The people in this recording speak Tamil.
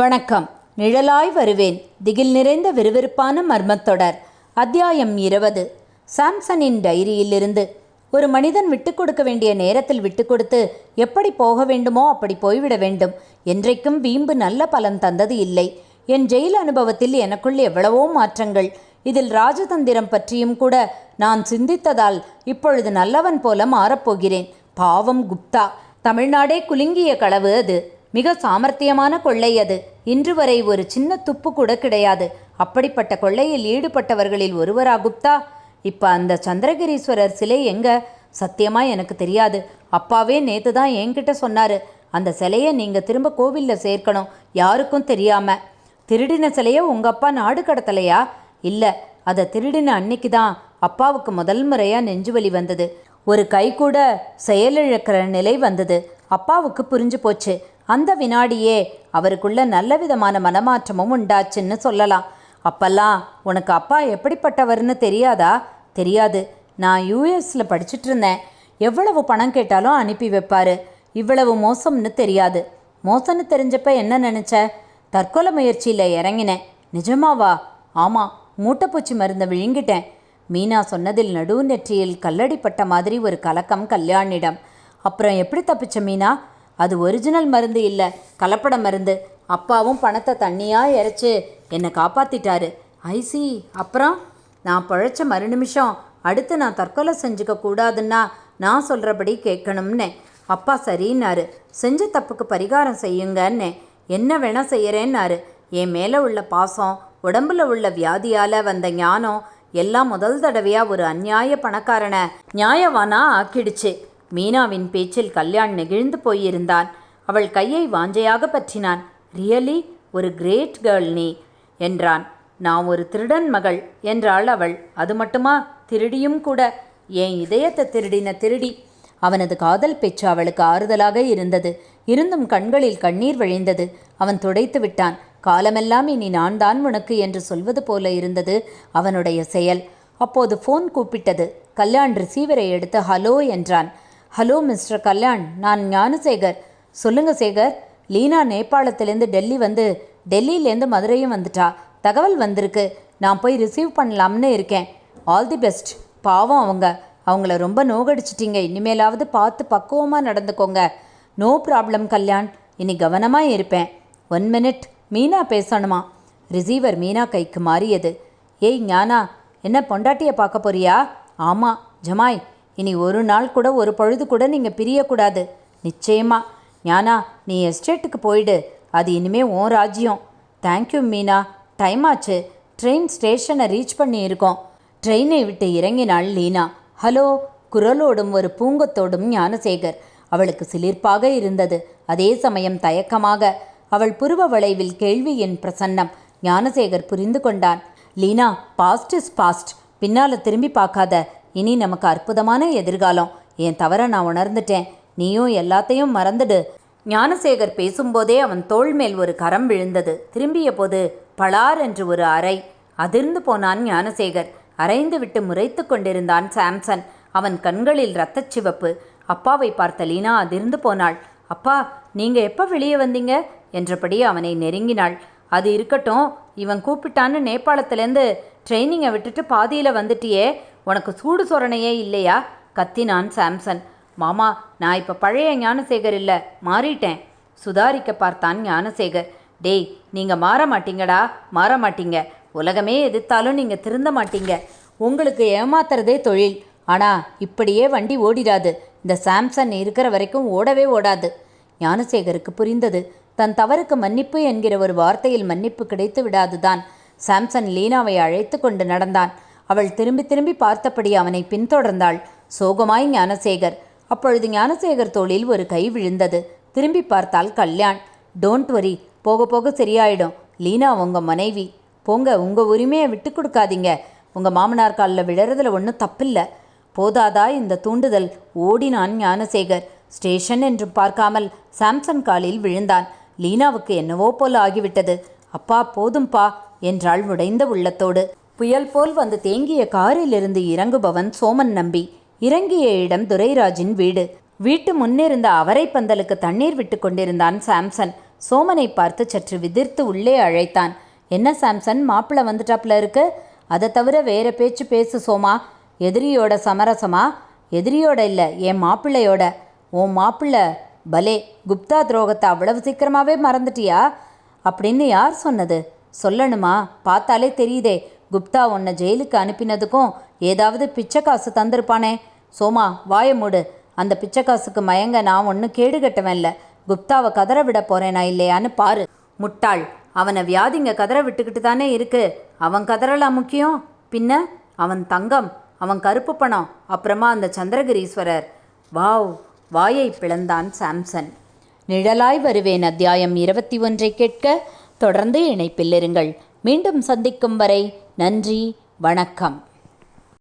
வணக்கம். நிழலாய் வருவேன். திகில் நிறைந்த விறுவிறுப்பான மர்மத்தொடர் அத்தியாயம் இருபது. சாம்சனின் டைரியிலிருந்து. ஒரு மனிதன் விட்டு கொடுக்க வேண்டிய நேரத்தில் விட்டுக்கொடுத்து எப்படி போக வேண்டுமோ அப்படி போய்விட வேண்டும். என்றைக்கும் வீம்பு நல்ல பலன் தந்தது இல்லை. என் ஜெயில் அனுபவத்தில் எனக்குள் எவ்வளவோ மாற்றங்கள். இதில் ராஜதந்திரம் பற்றியும் கூட நான் சிந்தித்ததால் இப்பொழுது நல்லவன் போல மாறப்போகிறேன் பாவம் குப்தா. தமிழ்நாடே குலுங்கிய களவு அது. மிக சாமர்த்தியமான கொள்ளை அது. இன்று வரை ஒரு சின்ன துப்பு கூட கிடையாது. அப்படிப்பட்ட கொள்ளையில் ஈடுபட்டவர்களில் ஒருவரா குப்தா? இப்ப அந்த சந்திரகிரீஸ்வரர் சிலை எங்க? சத்தியமா எனக்கு தெரியாது. அப்பாவே நேத்து தான் என்கிட்ட சொன்னாரு. அந்த சிலையை நீங்க திரும்ப கோவிலில் சேர்க்கணும். யாருக்கும் தெரியாம. திருடின சிலையை உங்க அப்பா நாடு கடத்தலையா? இல்ல அதை திருடின அன்னைக்கு தான் அப்பாவுக்கு முதல் முறையா நெஞ்சுவலி வந்தது. ஒரு கை கூட செயலிழக்கிற நிலை வந்தது. அப்பாவுக்கு புரிஞ்சு போச்சு. அந்த வினாடியே அவருக்குள்ள நல்ல விதமான மனமாற்றமும் உண்டாச்சுன்னு சொல்லலாம். அப்பெல்லாம் உனக்கு அப்பா எப்படிப்பட்டவர்னு தெரியாதா? தெரியாது. நான் யூஎஸில் படிச்சுட்டு இருந்தேன். எவ்வளவு பணம் கேட்டாலும் அனுப்பி வைப்பாரு. இவ்வளவு மோசம்னு தெரியாது. மோசம்னு தெரிஞ்சப்ப என்ன நினச்ச? தற்கொலை முயற்சியில் இறங்கினேன். நிஜமாவா? ஆமாம் மூட்டைப்பூச்சி மருந்தை விழுங்கிட்டேன். மீனா சொன்னதில் நடுவு நெற்றியில் கல்லடிப்பட்ட மாதிரி ஒரு கலக்கம் கல்யாணிடம். அப்புறம் எப்படி தப்பிச்ச மீனா? அது ஒரிஜினல் மருந்து இல்லை கலப்பட மருந்து. அப்பாவும் பணத்தை தண்ணியாக இறைச்சி என்னை காப்பாற்றிட்டாரு ஐசி அப்புறம்? நான் பழைச்ச மறு நிமிஷம் அடுத்து நான் தற்கொலை செஞ்சுக்க கூடாதுன்னா நான் சொல்கிறபடி கேட்கணும்னே. அப்பா சரின்னாரு. செஞ்ச தப்புக்கு பரிகாரம் செய்யுங்கன்னே. என்ன வேணால் செய்கிறேன்னாரு என் மேலே உள்ள பாசம் உடம்புல உள்ள வியாதியால் வந்த ஞானம் எல்லாம் முதல் தடவையாக ஒரு அந்நியாய பணக்காரனை நியாயவானா ஆக்கிடுச்சு. மீனாவின் பேச்சில் கல்யாண் நெகிழ்ந்து போயிருந்தான். அவள் கையை வாஞ்சையாக பற்றினான். ரியலி ஒரு கிரேட் கேர்ள் நீ? என்றான். நான் ஒரு திருடன் மகள் என்றாள் அவள். அது மட்டுமா? திருடியும் கூட. என் இதயத்தை திருடின திருடி? அவனது காதல் பேச்சு அவளுக்கு ஆறுதலாக இருந்தது. இருந்தும் கண்களில் கண்ணீர் வழிந்தது. அவன் துடைத்து விட்டான். காலமெல்லாம் இனி நான் தான் உனக்கு என்று சொல்வது போல இருந்தது அவனுடைய செயல். அப்போது ஃபோன் கூப்பிட்டது. கல்யாண் ரிசீவரை எடுத்து ஹலோ என்றான். Hello mister Kalyan. நான் ஞானசேகர். சொல்லுங்கள் சேகர். லீனா நேபாளத்திலேருந்து டெல்லி வந்து டெல்லியிலேருந்து மதுரையும் வந்துட்டா. தகவல் வந்திருக்கு. நான் போய் ரிசீவ் பண்ணலாம்னு இருக்கேன். ஆல் தி பெஸ்ட் பாவம் அவங்க. அவங்கள ரொம்ப நோகடிச்சிட்டிங்க. இனிமேலாவது பார்த்து பக்குவமாக நடந்துக்கோங்க. No problem Kalyan. இனி கவனமாக இருப்பேன். ஒன் மினிட் மீனா பேசணுமா? ரிசீவர் மீனா கைக்கு மாறியது. ஏய் ஞானா என்ன பொண்டாட்டியை பார்க்க போறியா? ஆமாம் ஜமாய். இனி ஒரு நாள் கூட ஒரு பொழுது கூட நீங்கள் பிரியக்கூடாது. நிச்சயமா. ஞானா நீ எஸ்டேட்டுக்கு போயிடு. அது இனிமே ஓ ராஜ்யம். Thank you Meena. டைம் ஆச்சு. ட்ரெயின் ஸ்டேஷனை ரீச் பண்ணியிருக்கோம். ட்ரெயினை விட்டு இறங்கினாள் லீனா. ஹலோ குரலோடும் ஒரு பூங்கத்தோடும் ஞானசேகர். அவளுக்கு சிலிர்ப்பாக இருந்தது. அதே சமயம் தயக்கமாக. அவள் புருவ வளைவில் கேள்வியின் பிரசன்னம். ஞானசேகர் புரிந்து கொண்டான். லீனா பாஸ்ட் இஸ் பாஸ்ட் பின்னால திரும்பி பார்க்காத. இனி நமக்கு அற்புதமான எதிர்காலம். என் தவற நான் உணர்ந்துட்டேன். நீயும் எல்லாத்தையும் மறந்துடு. ஞானசேகர் பேசும்போதே அவன் தோள் மேல் ஒரு கரம் விழுந்தது. திரும்பிய போது பளார் என்று ஒரு அறை. அதிர்ந்து போனான் ஞானசேகர். அரைந்து விட்டு முறைத்து கொண்டிருந்தான் சாம்சன். அவன் கண்களில் இரத்தச் சிவப்பு. அப்பாவை பார்த்த லீனா அதிர்ந்து போனாள். அப்பா நீங்க எப்போ வெளியே வந்தீங்க? என்றபடி அவனை நெருங்கினாள். அது இருக்கட்டும். இவன் கூப்பிட்டான்னு நேபாளத்திலேருந்து ட்ரைனிங்கை விட்டுட்டு பாதியில் வந்துட்டியே. உனக்கு சூடு சொரணையே இல்லையா? கத்தினான் சாம்சன். மாமா நான் இப்போ பழைய ஞானசேகர் இல்லை மாறிட்டேன். சுதாரிக்க பார்த்தான் ஞானசேகர். டேய் நீங்கள் மாற மாட்டீங்கடா மாற மாட்டீங்க. உலகமே எதிர்த்தாலும் நீங்கள் திருந்த மாட்டீங்க. உங்களுக்கு ஏமாத்துறதே தொழில். ஆனால் இப்படியே வண்டி ஓடிடாது. இந்த சாம்சன் இருக்கிற வரைக்கும் ஓடவே ஓடாது. ஞானசேகருக்கு புரிந்தது. தன் தவறுக்கு மன்னிப்பு என்கிற ஒரு வார்த்தையில் மன்னிப்பு கிடைத்து விடாதுதான். சாம்சன் லீனாவை அழைத்து கொண்டு நடந்தான். அவள் திரும்பி திரும்பி பார்த்தபடி அவனை பின்தொடர்ந்தாள். சோகமாய் ஞானசேகர். அப்பொழுது ஞானசேகர் தோளில் ஒரு கை விழுந்தது. திரும்பி பார்த்தால் கல்யாண். டோன்ட் வரி போக போக சரியாயிடும். லீனா உங்க மனைவி. போங்க உங்க உரிமையை விட்டு கொடுக்காதீங்க. உங்க மாமனார் காலில் விழறதுல ஒன்றும் தப்பில்லை. போதாதா இந்த தூண்டுதல்? ஓடினான் ஞானசேகர். ஸ்டேஷன் என்று பார்க்காமல் சாம்சன் காலில் விழுந்தான். லீனாவுக்கு என்னவோ போல ஆகிவிட்டது. அப்பா போதும்பா என்றாள் உடைந்த உள்ளத்தோடு. புயல் போல் வந்து தேங்கிய காரிலிருந்து இறங்குபவன் சோமன் நம்பி. இறங்கிய இடம் துரைராஜின் வீடு. வீட்டு முன்னிருந்த அவரை பந்தலுக்கு தண்ணீர் விட்டு கொண்டிருந்தான் சாம்சன். சோமனை பார்த்து சற்று விதிர்த்து உள்ளே அழைத்தான். என்ன சாம்சன் மாப்பிள்ளை வந்துட்டாப்புல இருக்கு? அதை தவிர வேற பேச்சு பேசு சோமா. எதிரியோட சமரசமா? எதிரியோட இல்லை என் மாப்பிள்ளையோட. உன் மாப்பிள்ளை பலே குப்தா துரோகத்தை அவ்வளவு சீக்கிரமாவே மறந்துட்டியா? அப்படின்னு யார் சொன்னது? சொல்லணுமா? பார்த்தாலே தெரியுதே. குப்தா உன்னை ஜெயிலுக்கு அனுப்பினதுக்கும் ஏதாவது பிச்சை காசு தந்திருப்பானே. சோமா வாயை மூடு. அந்த பிச்சை காசுக்கு மயங்க நான் ஒன்றும் கேடு கட்டவன் குப்தாவை கதற விட போறேனா இல்லையான்னு பாரு. முட்டாள். அவனை வியாதிங்க கதற விட்டுக்கிட்டு தானே இருக்கு. அவன் கதறலாம் முக்கியம்? பின்ன? அவன் தங்கம். அவன் கருப்பு பணம். அப்புறமா அந்த சந்திரகிரீஸ்வரர். வாவ் வாயை பிளந்தான் சாம்சன். நிழலாய் வருவேன் அத்தியாயம் இருபத்தி ஒன்றை கேட்க. தொடர்ந்து இணைப்பில் இருங்கள். மீண்டும் சந்திக்கும் வரை நன்றி வணக்கம்.